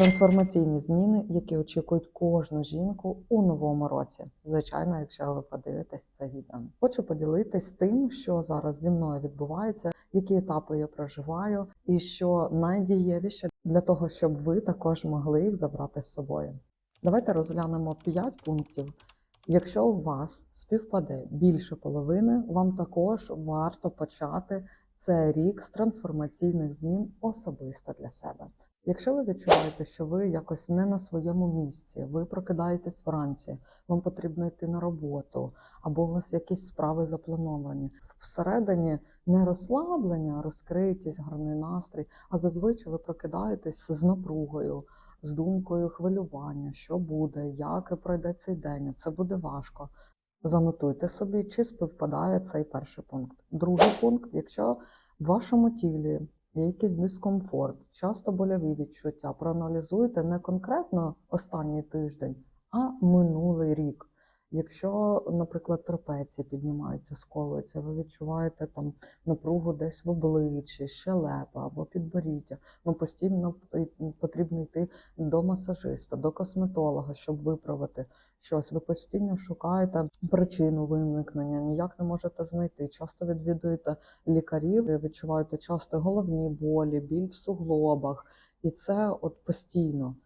Трансформаційні зміни, які очікують кожну жінку у новому році. Звичайно, якщо ви подивитесь це відео. Хочу поділитись тим, що зараз зі мною відбувається, які етапи я проживаю, і що найдієвіше для того, щоб ви також могли їх забрати з собою. Давайте розглянемо 5 пунктів. Якщо у вас співпаде більше половини, вам також варто почати цей рік з трансформаційних змін особисто для себе. Якщо ви відчуваєте, що ви якось не на своєму місці, ви прокидаєтесь вранці, вам потрібно йти на роботу, або у вас якісь справи заплановані. Всередині не розслаблення, розкритість, гарний настрій, а зазвичай ви прокидаєтесь з напругою, з думкою хвилювання, що буде, як пройде цей день. Це буде важко. Занотуйте собі, чи співпадає цей перший пункт. Другий пункт, якщо в вашому тілі якийсь дискомфорт, часто боляві відчуття, проаналізуйте не конкретно останній тиждень, а минулий рік. Якщо, наприклад, трапеції піднімаються, сковуються, ви відчуваєте там напругу десь в обличчі, щелепа або підборіддя, ну постійно потрібно йти до масажиста, до косметолога, щоб виправити щось. Ви постійно шукаєте причину виникнення, ніяк не можете знайти. Часто відвідуєте лікарів, ви відчуваєте часто головні болі, біль в суглобах, і це от постійно.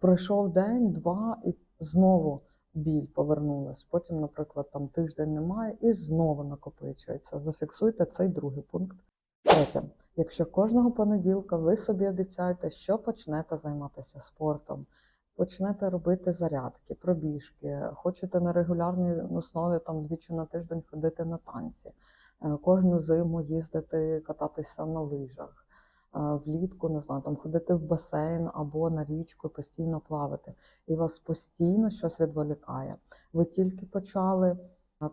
Пройшов день, два, і знову біль повернулась. Потім, наприклад, там тиждень немає і знову накопичується. Зафіксуйте цей другий пункт. Третє. Якщо кожного понеділка ви собі обіцяєте, що почнете займатися спортом, почнете робити зарядки, пробіжки, хочете на регулярній основі там двічі на тиждень ходити на танці, е, кожну зиму їздити, кататися на лижах влітку, не знаю, там ходити в басейн або на річку, постійно плавати, і вас постійно щось відволікає. Ви тільки почали,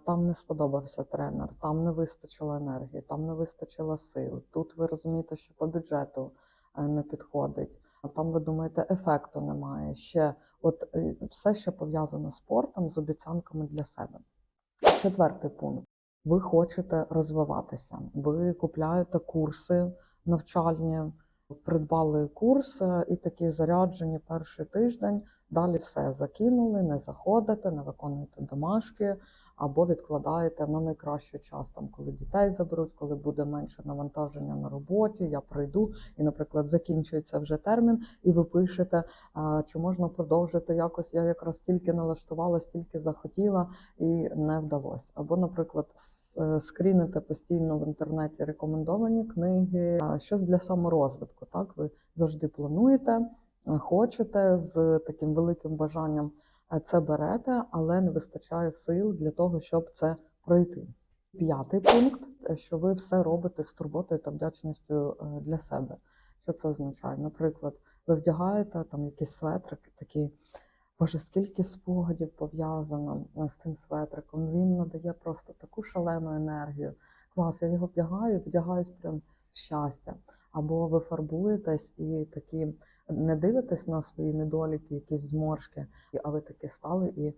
там не сподобався тренер, там не вистачило енергії, там не вистачило сил. Тут ви розумієте, що по бюджету е, не підходить. А там ви думаєте, ефекту немає. Ще от е, все, що пов'язано з спортом, з обіцянками для себе. Четвертий пункт. Ви хочете розвиватися. Ви купляєте курси навчальні, придбали курс і такі заряджені перший тиждень. Далі все закинули, не заходите, не виконуєте домашки або відкладаєте на найкращий час, там коли дітей заберуть, коли буде менше навантаження на роботі. Я прийду і, наприклад, закінчується вже термін, і ви пишете, чи можна продовжити якось. Я якраз стільки налаштувала, стільки захотіла і не вдалося. Або, наприклад, Е, скріните постійно в інтернеті рекомендовані книги, щось для саморозвитку. Так, ви завжди плануєте, е, хочете з таким великим бажанням е, це берете, але не вистачає сил для того, щоб це пройти. П'ятий пункт що ви все робите з турботою та вдячністю для себе. Що це означає? Наприклад, ви вдягаєте там якийсь светрик, такий Боже, скільки спогадів пов'язано е, з цим светриком. Він надає просто таку шалену енергію. Клас, я його вдягаю, вдягаюсь прям в щастя. Або ви фарбуєтесь і такі не дивитесь на свої недоліки, якісь зморшки, а ви такі стали і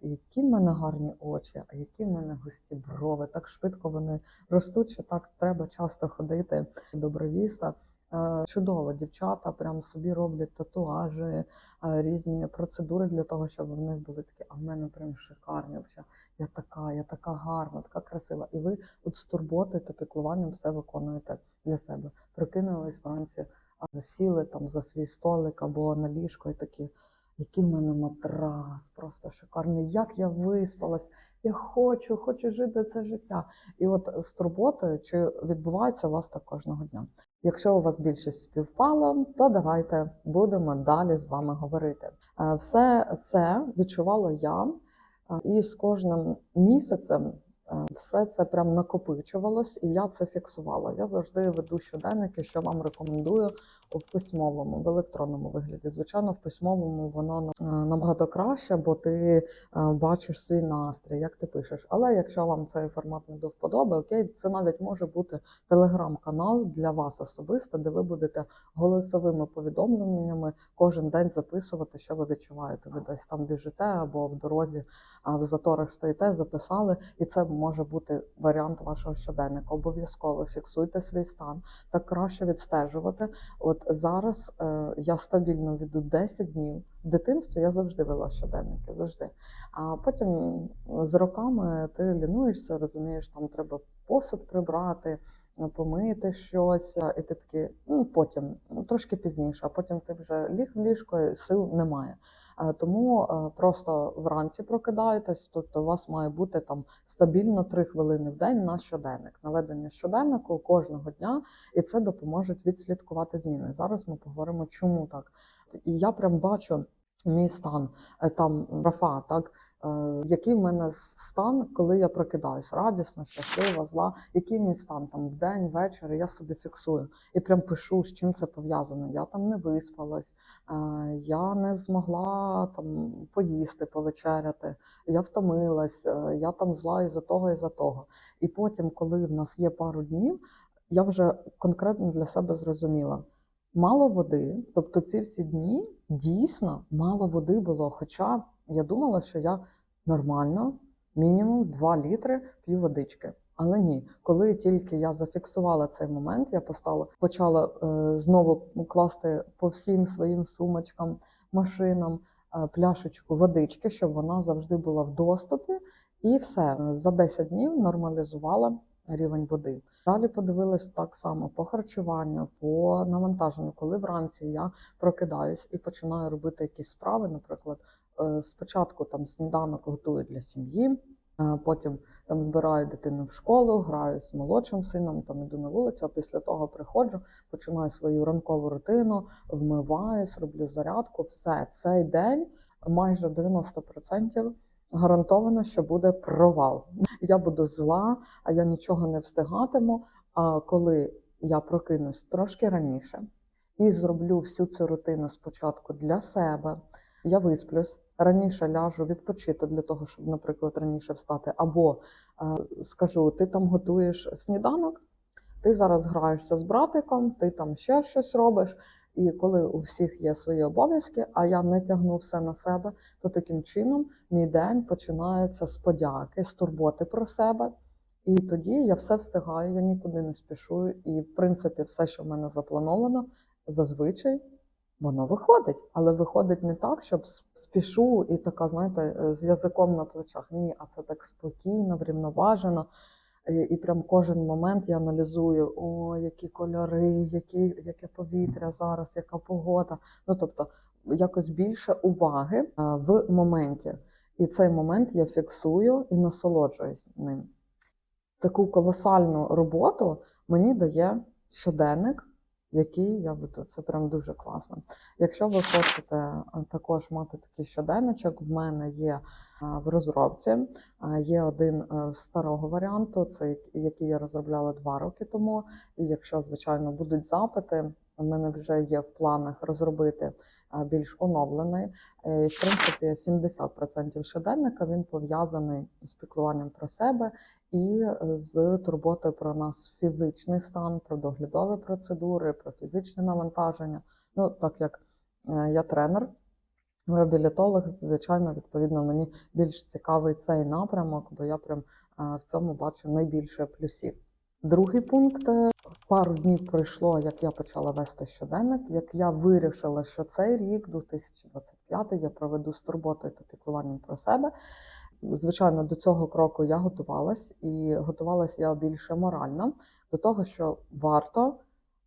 які в мене гарні очі, а які в мене густі брови. Так швидко вони ростуть, що так треба часто ходити до бровіста. Е, чудово, дівчата прям собі роблять татуажі, е, різні процедури для того, щоб в них були такі, а в мене прям шикарні. Взагалі. Я така, я така гарна, така красива. І ви от з турботи та піклуванням все виконуєте для себе. Прокинулись вранці, сіли там за свій столик або на ліжко і такі. Який в мене матрас, просто шикарний, як я виспалась, я хочу, хочу жити це життя. І от з турботою чи відбувається у вас так кожного дня. Якщо у вас більшість співпало, то давайте будемо далі з вами говорити. Е, все це відчувала я, е, і з кожним місяцем Е, все це прям накопичувалось, і я це фіксувала. Я завжди веду щоденники, що вам рекомендую в письмовому, в електронному вигляді. Звичайно, в письмовому воно е, набагато краще, бо ти е, бачиш свій настрій, як ти пишеш. Але якщо вам цей формат не до вподоби, окей, це навіть може бути телеграм-канал для вас особисто, де ви будете голосовими повідомленнями кожен день записувати, що ви відчуваєте. Ви десь там біжите або в дорозі в заторах стоїте, записали, і це може бути варіант вашого щоденника. Обов'язково фіксуйте свій стан, так краще відстежувати. От зараз е, я стабільно веду 10 днів. В я завжди вела щоденники, завжди. А потім з роками ти лінуєшся, розумієш, там треба посуд прибрати, помити щось, і ти такий, ну потім, ну, трошки пізніше, а потім ти вже ліг в ліжко, сил немає. Е, Тому е, просто вранці прокидаєтесь, тобто у вас має бути там стабільно 3 хвилини в день на щоденник. Наведення щоденнику кожного дня, і це допоможе відслідкувати зміни. Зараз ми поговоримо, чому так. І я прям бачу мій стан е, там Рафа, так. Е, Який в мене стан, коли я прокидаюсь, радісна, щаслива, зла, який мій стан там вдень, ввечері, я собі фіксую і прям пишу, з чим це пов'язано. Я там не виспалась, е, я не змогла там поїсти, повечеряти, я втомилась, е, я там зла із-за того, із-за того. І потім, коли в нас є пару днів, я вже конкретно для себе зрозуміла. Мало води, тобто ці всі дні дійсно мало води було. Хоча я думала, що я нормально, мінімум 2 літри п'ю водички. Але ні, коли тільки я зафіксувала цей момент, я постала, почала е, знову класти по всім своїм сумочкам, машинам е, пляшечку водички, щоб вона завжди була в доступі, і все за 10 днів нормалізувала рівень води. Далі подивилась так само по харчуванню, по навантаженню. Коли вранці я прокидаюсь і починаю робити якісь справи, наприклад, спочатку там сніданок готую для сім'ї, е, потім там збираю дитину в школу, граю з молодшим сином, там іду на вулицю, а після того приходжу, починаю свою ранкову рутину, вмиваюсь, роблю зарядку. Все цей день майже 90% гарантовано, що буде провал. Я буду зла, а я нічого не встигатиму. А коли я прокинусь трошки раніше і зроблю всю цю рутину спочатку для себе, я висплюсь. Раніше ляжу відпочити для того, щоб, наприклад, раніше встати, або е, скажу: ти там готуєш сніданок, ти зараз граєшся з братиком, ти там ще щось робиш. І коли у всіх є свої обов'язки, а я не тягну все на себе, то таким чином мій день починається з подяки, з турботи про себе. І тоді я все встигаю, я нікуди не спішу. І, в принципі, все, що в мене заплановано, зазвичай воно виходить. Але виходить не так, щоб спішу і така, знаєте, е, з язиком на плечах. Ні, а це так спокійно, врівноважено. І, і прям кожен момент я аналізую, о, які кольори, які, яке повітря зараз, яка погода. Ну тобто якось більше уваги е, в моменті. І цей момент я фіксую і насолоджуюсь ним. Таку колосальну роботу мені дає щоденник, який я веду. Це прям дуже класно. Якщо ви хочете е, також мати такий щоденничок, в мене є е, в розробці. Е, Є один старого варіанту, це який я розробляла два роки тому. І якщо, звичайно, будуть запити, у мене вже є в планах розробити більш оновлений. Е, І, в принципі, 70% щоденника він пов'язаний з піклуванням про себе і е, з турботою про нас фізичний стан, про доглядові процедури, про фізичне навантаження. Ну, так як е, я тренер, реабілітолог, звичайно, відповідно, мені більш цікавий цей напрямок, бо я прям в цьому бачу найбільше плюсів. Другий пункт е, пару днів пройшло, як я почала вести щоденник, як я вирішила, що цей рік, 2025, я проведу з турботою та піклуванням про себе. Звичайно, до цього кроку я готувалась, і готувалась я більше морально до того, що варто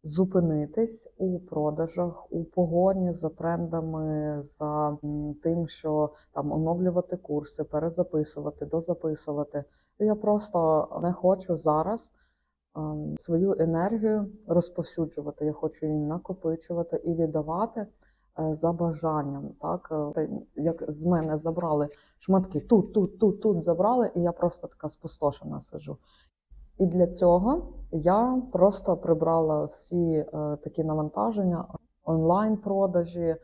зупинитись у продажах, у погоні за трендами, за тим, що там оновлювати курси, перезаписувати, дозаписувати. Я просто не хочу зараз свою енергію розповсюджувати. Я хочу її накопичувати і віддавати е, за бажанням. Так, Е, як з мене забрали шматки тут, тут, тут, тут забрали, і я просто така спустошена сиджу. І для цього я просто прибрала всі е, такі навантаження, онлайн-продажі,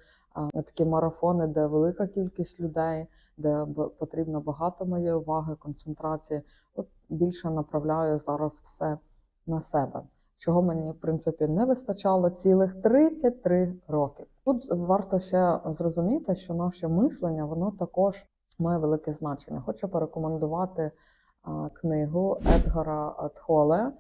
такі марафони, де велика кількість людей, де потрібно багато моєї уваги, концентрації. От більше направляю зараз все на себе. Чого мені в принципі не вистачало цілих 33 роки. Тут варто ще зрозуміти, що наше мислення воно також має велике значення. Хочу порекомендувати книгу Едгара Тхоле.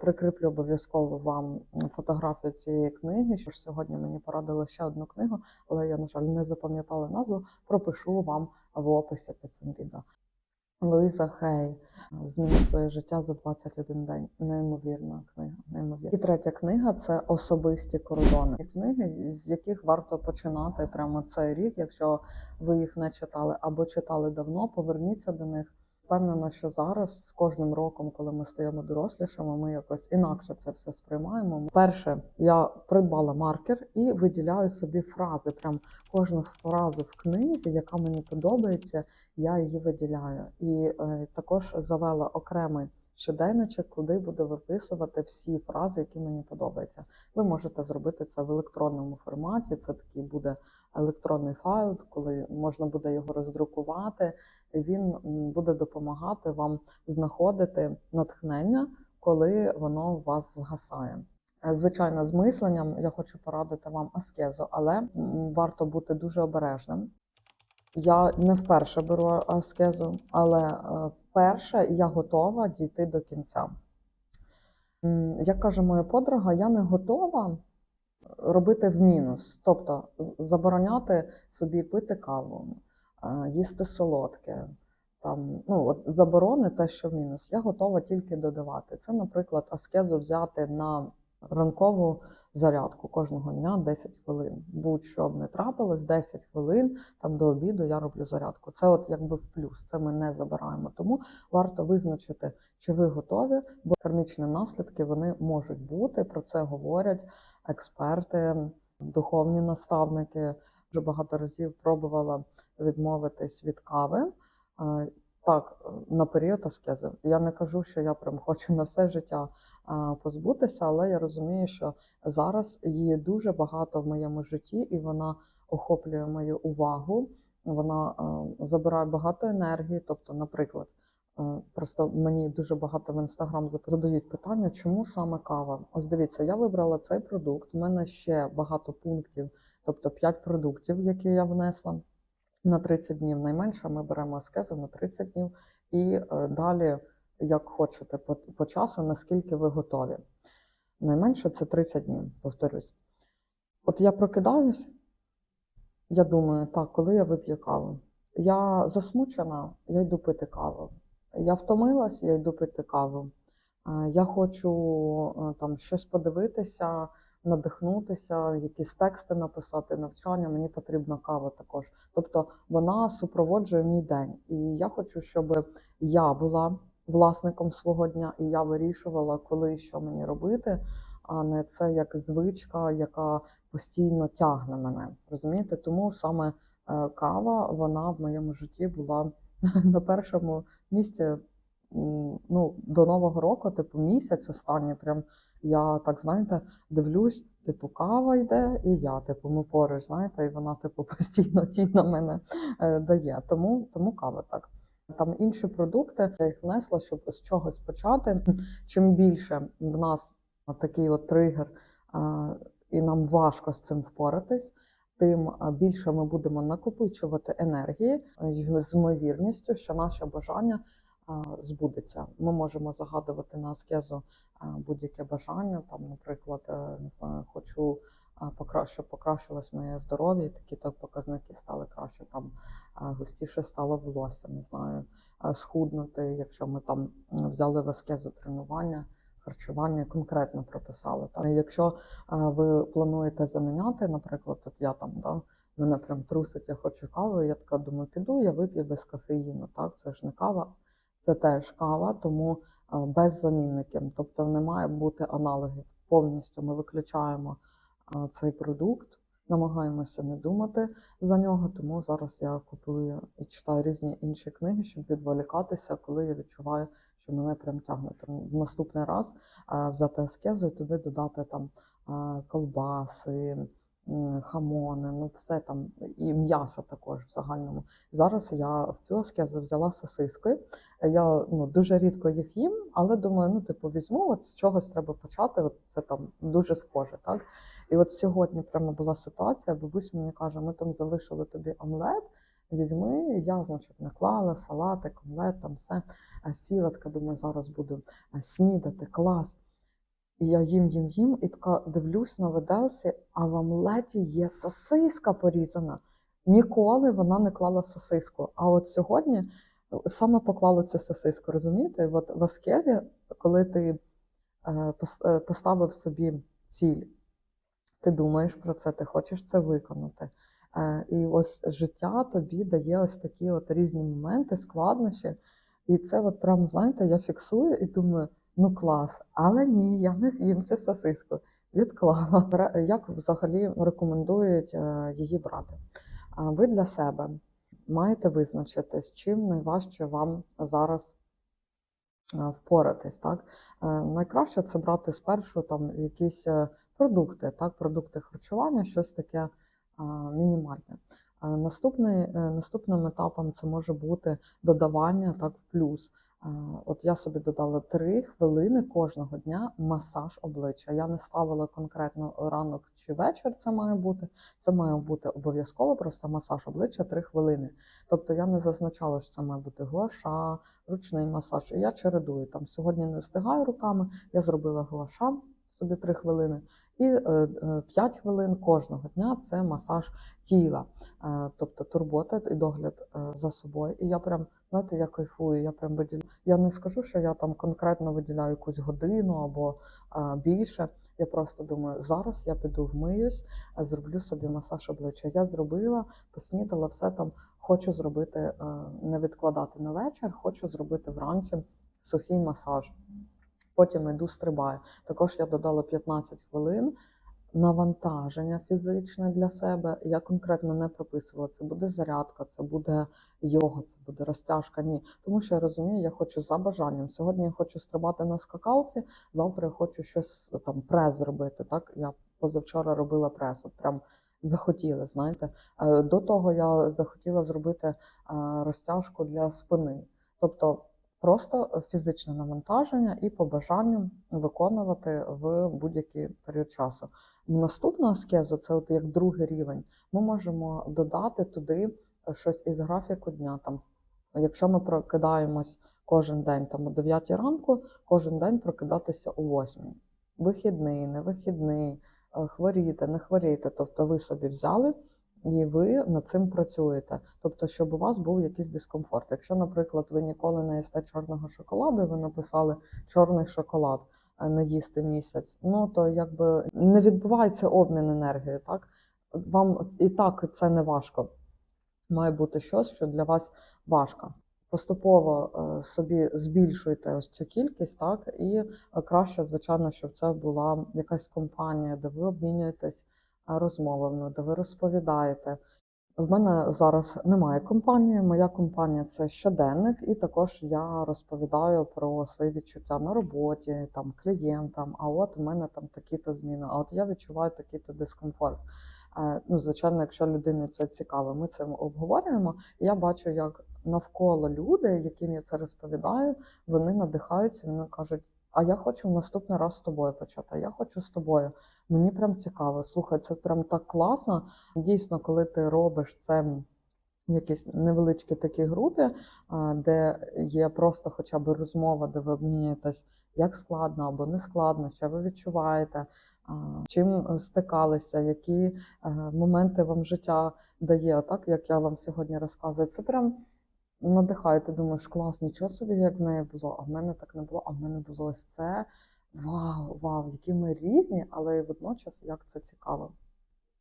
Прикріплю обов'язково вам фотографію цієї книги. Що ж сьогодні мені порадили ще одну книгу, але я, на жаль, не запам'ятала назву. Пропишу вам в описі під цим відео. Луїза Хей змінив своє життя за 21 день. Неймовірна книга. Неймовірна. І третя книга це особисті кордони. Книги, з яких варто починати прямо цей рік, якщо ви їх не читали або читали давно, поверніться до них. Впевнена, що зараз з кожним роком, коли ми стаємо дорослішими, ми якось інакше це все сприймаємо. Перше, я придбала маркер і виділяю собі фрази. Прям кожну фразу в книзі, яка мені подобається, я її виділяю. І е, також завела окремий щоденничок, куди буду виписувати всі фрази, які мені подобаються. Ви можете зробити це в електронному форматі. Це такий буде електронний файл, коли можна буде його роздрукувати. Він буде допомагати вам знаходити натхнення, коли воно у вас згасає. Е, Звичайно, з мисленням я хочу порадити вам аскезу, але варто бути дуже обережним. Я не вперше беру аскезу, але е, вперше я готова дійти до кінця. Як каже моя подруга, я не готова робити в мінус, тобто забороняти собі пити каву, е, їсти солодке. Там, ну, от заборони те, що в мінус. Я готова тільки додавати. Це, наприклад, аскезу взяти на ранкову зарядку кожного дня 10 хвилин. Будь-що б не трапилось, 10 хвилин там до обіду я роблю зарядку. Це от якби в плюс, це ми не забираємо. Тому варто визначити, чи ви готові, бо кармічні наслідки вони можуть бути. Про це говорять експерти, духовні наставники. Вже багато разів пробувала відмовитись від кави. Е, Так, на період аскези. Я не кажу, що я прям хочу на все життя позбутися, але я розумію, що зараз її дуже багато в моєму житті, і вона охоплює мою увагу. Вона е, забирає багато енергії. Тобто, наприклад, е, просто мені дуже багато в інстаграм задають питання, чому саме кава? Ось дивіться, я вибрала цей продукт. У мене ще багато пунктів, тобто 5 продуктів, які я внесла на 30 днів. Найменше ми беремо аскезу на 30 днів і е, далі, як хочете, по, по часу, наскільки ви готові. Найменше це 30 днів, повторюсь. От я прокидаюсь, я думаю, так, коли я вип'ю каву? Я засмучена, я йду пити каву. Я втомилась, я йду пити каву. Е, Я хочу е, там щось подивитися, надихнутися, якісь тексти написати, навчання. Мені потрібна кава також. Тобто вона супроводжує мій день. І я хочу, щоб я була власником свого дня, і я вирішувала, коли і що мені робити, а не це як звичка, яка постійно тягне мене. Розумієте? Тому саме е, кава вона в моєму житті була на першому місці. Ну, до Нового року, типу, місяць останній, прям я так знаєте, дивлюсь, типу, кава йде, і я, типу, ми поруч, знаєте, і вона, типу, постійно тінь на мене е, дає. Тому, тому кава так. Там інші продукти, я їх внесла, щоб з чогось почати. Чим більше в нас такий от тригер, а, і нам важко з цим впоратись, тим більше ми будемо накопичувати енергії е, з ймовірністю, що наше бажання збудеться. Ми можемо загадувати на аскезу будь-яке бажання. Там, наприклад, е, не знаю, хочу щоб покращилось моє здоров'я, такі то показники стали краще. Там густіше стало волосся, не знаю, схуднути, якщо ми там взяли в аскезу тренування. Харчування конкретно прописали. Так? Якщо а, ви плануєте заміняти, наприклад, от я там, да, мене прям трусить, я хочу каву, я така думаю, піду, я вип'ю без кофеїну. Так, це ж не кава, це теж кава, тому а, без замінників. Тобто не має бути аналогів. Повністю ми виключаємо а, цей продукт, намагаємося не думати за нього. Тому зараз я купую і читаю різні інші книги, щоб відволікатися, коли я відчуваю, що мене прям тягне. Там в наступний раз взяти аскезу і туди додати там колбаси, хамони, ну все там, і м'ясо також в загальному. Зараз я в цю аскезу взяла сосиски. Я ну, дуже рідко їх їм, але думаю, ну типу візьму, от з чогось треба почати. От це там дуже схоже, так? І от сьогодні прямо була ситуація, бабуся мені каже, ми там залишили тобі омлет, Візьми, я, значить, наклала салати, омлет, там все. Сіла, така думаю, зараз буду е, снідати, клас. І я їм, їм, їм, і така дивлюсь на виделці, а в омлеті є сосиска порізана. Ніколи вона не клала сосиску. А от сьогодні е, саме поклала цю сосиску, розумієте? От в аскезі, коли ти е, е, поставив собі ціль, ти думаєш про це, ти хочеш це виконати. Е, І ось життя тобі дає ось такі от різні моменти, складнощі. І це от прям, знаєте, я фіксую і думаю, ну клас, але ні, я не з'їм цю сосиску. Відклала. Як взагалі рекомендують е, її брати? Ви для себе маєте визначитись, чим найважче вам зараз е, впоратись. Так? Найкраще це брати спершу там якісь продукти, так? продукти харчування, щось таке мінімальне. Наступний, е, наступним етапом це може бути додавання так, в плюс. От я собі додала 3 хвилини кожного дня масаж обличчя. Я не ставила конкретно ранок чи вечір це має бути. Це має бути обов'язково просто масаж обличчя 3 хвилини. Тобто я не зазначала, що це має бути гуаша, ручний масаж. Я чередую. Там сьогодні не встигаю руками, я зробила гуаша собі 3 хвилини. І е, е, 5 хвилин кожного дня це масаж тіла, Е, тобто турбота і догляд е, за собою. І я прям, знаєте, я кайфую, я прям виділяю. Я не скажу, що я там конкретно виділяю якусь годину або е, більше. Я просто думаю, зараз я піду вмиюсь, е, зроблю собі масаж обличчя. Я зробила, поснідала, все там. Хочу зробити, е, не відкладати на вечір, хочу зробити вранці сухий масаж. Потім йду стрибаю. Також я додала 15 хвилин навантаження фізичне для себе. Я конкретно не прописувала, це буде зарядка, це буде йога, це буде розтяжка. Ні. Тому що я розумію, я хочу за бажанням. Сьогодні я хочу стрибати на скакалці, завтра я хочу щось там прес зробити. Так, я позавчора робила прес. От прям захотіла, знаєте. Е, До того я захотіла зробити е, розтяжку для спини. Тобто просто фізичне навантаження і по бажанню виконувати в будь-який період часу. Наступну аскезу, це от як другий рівень, ми можемо додати туди щось із графіку дня. Там, якщо ми прокидаємось кожен день там, о 9 ранку, кожен день прокидатися о 8. Вихідний, не вихідний, е, хворіти, не хворіти. Тобто ви собі взяли і ви над цим працюєте. Тобто, щоб у вас був якийсь дискомфорт. Якщо, наприклад, ви ніколи не їсте чорного шоколаду, і ви написали чорний шоколад е, не їсти місяць, ну то якби не відбувається обмін енергією, так? Вам і так це не важко. Має бути щось, що для вас важко. Поступово е, собі збільшуйте ось цю кількість, так, і е, краще, звичайно, щоб це була якась компанія, де ви обмінюєтесь розмовами, де ви розповідаєте. В мене зараз немає компанії. Моя компанія це щоденник, і також я розповідаю про свої відчуття на роботі, там клієнтам. А от в мене там такі-то зміни. А от я відчуваю такий-то дискомфорт. Е, Ну, звичайно, якщо людині це цікаво, ми це обговорюємо. Я бачу, як навколо люди, яким я це розповідаю, вони надихаються, вони кажуть. А я хочу в наступний раз з тобою почати. Я хочу з тобою. Мені прям цікаво. Слухай, це прям так класно. Дійсно, коли ти робиш це в якійсь невеличкій такій групі, де є просто хоча б розмова, де ви обмінюєтесь, як складно або не складно, що ви відчуваєте, чим стикалися, які е, моменти вам життя дає, так як я вам сьогодні розказую. Це прям надихає. Ти думаєш, клас, нічого собі, як в неї було, а в мене так не було, а в мене було ось це. Вау, вау, які ми різні, але водночас як це цікаво.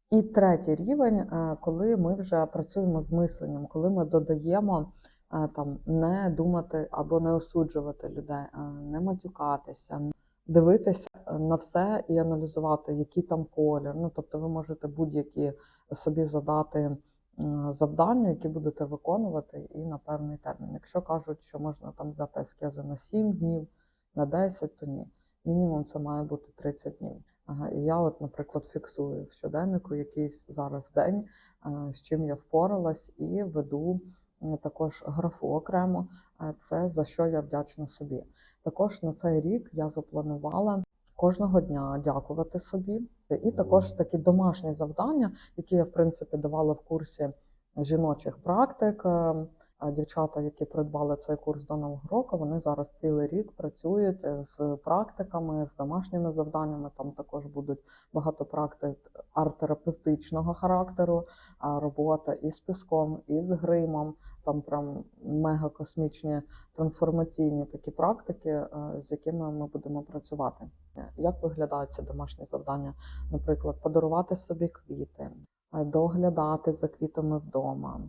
І третій рівень, е, коли ми вже працюємо з мисленням, коли ми додаємо е, там не думати або не осуджувати людей, е, не матюкатися, дивитися на все і аналізувати, який там колір. Ну тобто, ви можете будь-які собі задати завдання, які будете виконувати, і на певний термін. Якщо кажуть, що можна там взяти ескези на 7 днів, на 10, то ні. Мінімум це має бути 30 днів. Ага, і я, от, наприклад, фіксую в щоденнику якийсь зараз день, е, з чим я впоралась, і веду е, також графу окремо. Е, Це за що я вдячна собі. Також на цей рік я запланувала кожного дня дякувати собі. І також такі домашні завдання, які я в принципі давала в курсі жіночих практик. Е, Дівчата, які придбали цей курс до нового року, вони зараз цілий рік працюють е, з практиками, з домашніми завданнями. Там також будуть багато практик арт-терапевтичного характеру, робота із піском, із гримом. Там прям мега космічні трансформаційні такі практики, е, з якими ми будемо працювати. Як виглядають ці домашні завдання? Наприклад, подарувати собі квіти, е, доглядати за квітами вдома,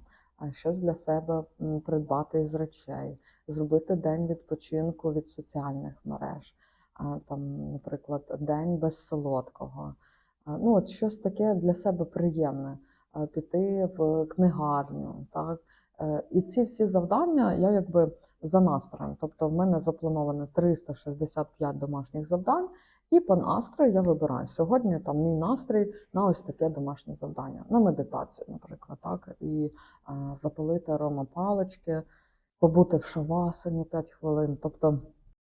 е, щось для себе придбати із речей, зробити день відпочинку від соціальних мереж, там, наприклад, день без солодкого. Ну, от щось таке для себе приємне. Піти в книгарню, так. Е, І ці всі завдання я якби за настроєм. Тобто в мене заплановано 365 домашніх завдань, і по настрою я вибираю. Сьогодні там мій настрій на ось таке домашнє завдання, на медитацію, наприклад, так, і е, запалити аромапалички, побути в шавасані 5 хвилин. Тобто,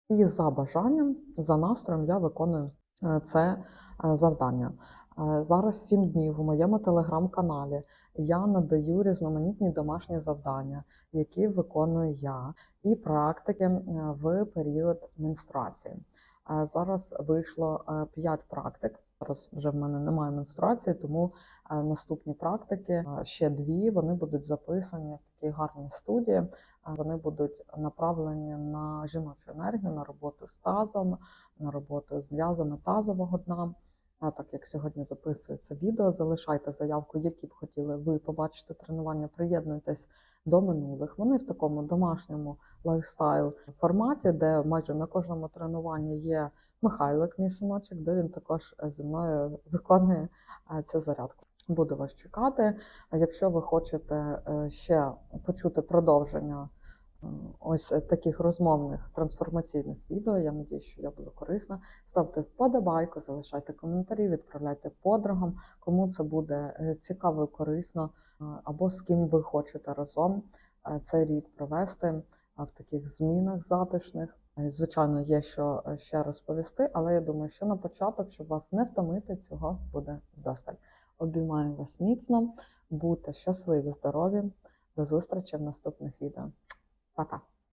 і за бажанням, за настроєм я виконую е, це завдання. Е, Зараз 7 днів у моєму телеграм-каналі я надаю різноманітні домашні завдання, які виконую я, і практики е, в період менструації. Е, Зараз вийшло 5 практик. Зараз вже в мене немає менструації, тому наступні практики ще дві. Вони будуть записані в такі гарні студії. Вони будуть направлені на жіночу енергію, на роботу з тазом, на роботу з м'язами тазового дна. А так як сьогодні записується відео, залишайте заявку, які б хотіли ви побачити тренування. Приєднуйтесь до минулих. Вони в такому домашньому лайфстайл форматі, де майже на кожному тренуванні є Михайлик, мій синочок, де він також зі мною виконує е, цю зарядку. Буду вас чекати. Якщо ви хочете е, ще почути продовження ось таких розмовних трансформаційних відео, я надію, що я буду корисна. Ставте вподобайку, залишайте коментарі, відправляйте подругам, кому це буде е, цікаво і корисно, е, або з ким ви хочете разом е, цей рік провести е, в таких змінах затишних. Е, Звичайно, є що е, ще розповісти, але я думаю, що на початок, щоб вас не втомити, цього буде вдосталь. Обіймаю вас міцно, будьте щасливі, здорові. До зустрічі в наступних відео. Пока!